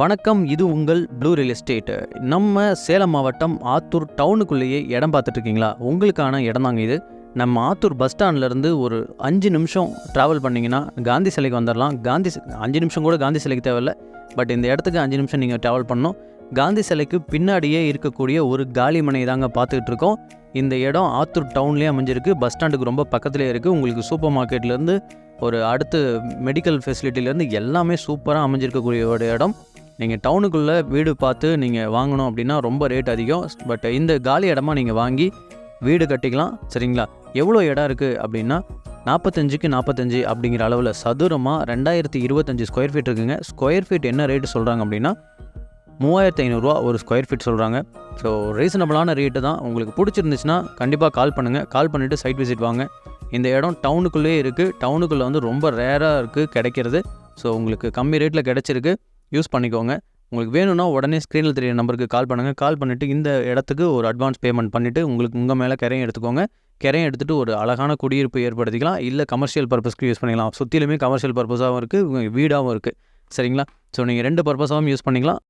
வணக்கம் இது உங்கள் ப்ளூ ரியல் எஸ்டேட் நம்ம சேலம் மாவட்டம் ஆத்தூர் டவுனுக்குள்ளேயே இடம் பார்த்துட்டு இருக்கீங்களா உங்களுக்கான இடம் தாங்க இது. நம்ம ஆத்தூர் பஸ் ஸ்டாண்ட்லேருந்து ஒரு அஞ்சு நிமிஷம் ட்ராவல் பண்ணிங்கன்னா காந்தி சிலைக்கு வந்துடலாம். காந்தி அஞ்சு நிமிஷம் கூட காந்தி சிலைக்கு தேவையில்ல. பட் இந்த இடத்துக்கு அஞ்சு நிமிஷம் நீங்கள் ட்ராவல் பண்ணணும். காந்தி சிலைக்கு பின்னாடியே இருக்கக்கூடிய ஒரு காலி மனை தாங்க பார்த்துக்கிட்டு இருக்கோம் இந்த இடம் ஆத்தூர் டவுன்லேயே அமைஞ்சிருக்கு. பஸ் ஸ்டாண்டுக்கு ரொம்ப பக்கத்துலேயே இருக்குது உங்களுக்கு சூப்பர் மார்க்கெட்லேருந்து ஒரு அடுத்து மெடிக்கல் ஃபெசிலிட்டிலேருந்து எல்லாமே சூப்பராக அமைஞ்சிருக்கக்கூடிய ஒரு இடம். நீங்கள் டவுனுக்குள்ளே வீடு பார்த்து நீங்கள் வாங்கணும் அப்படின்னா ரொம்ப ரேட் அதிகம். பட் இந்த காலி இடமா நீங்கள் வாங்கி வீடு கட்டிக்கலாம் சரிங்களா? எவ்வளோ இடம் இருக்குது அப்படின்னா நாற்பத்தஞ்சுக்கு நாற்பத்தஞ்சு அப்படிங்கிற அளவில் சதுரமாக ரெண்டாயிரத்தி இருபத்தஞ்சி ஸ்கொயர் ஃபீட் இருக்குங்க. ஸ்கொயர் ஃபீட் என்ன ரேட்டு சொல்கிறாங்க அப்படின்னா மூவாயிரத்து ஐநூறுரூவா ஒரு ஸ்கொயர் ஃபீட் சொல்கிறாங்க ஸோ ரீசனபிளான ரேட்டு தான். உங்களுக்கு பிடிச்சிருந்துச்சுன்னா கண்டிப்பாக கால் பண்ணுங்கள் கால் பண்ணிவிட்டு சைட் விசிட் வாங்க. இந்த இடம் டவுனுக்குள்ளேயே இருக்குது டவுனுக்குள்ளே வந்து ரொம்ப ரேராக இருக்குது கிடைக்கிறது. ஸோ உங்களுக்கு கம்மி ரேட்டில் கிடச்சிருக்கு. யூஸ் பண்ணிக்கோங்க. உங்களுக்கு வேணும்னா உடனே ஸ்க்ரீனில் தெரிய நம்பருக்கு கால் பண்ணுங்கள் கால் பண்ணிவிட்டு இந்த இடத்துக்கு ஒரு அட்வான்ஸ் பேமெண்ட் பண்ணிவிட்டு உங்களுக்கு உங்கள் மேலே கரையும் எடுத்துக்கோங்க. கரையும் எடுத்துகிட்டு ஒரு அழகான குடியிருப்பு ஏற்படுத்திக்கலாம். இல்லை கமர்ஷியல் பர்பஸ்க்கு யூஸ் பண்ணிக்கலாம். சுற்றிலுமே கமர்ஷியல் பர்பஸாகவும் இருக்குது வீடாகவும் இருக்குது சரிங்களா? ஸோ நீங்கள் ரெண்டு பர்பஸாகவும் யூஸ் பண்ணிக்கலாம்.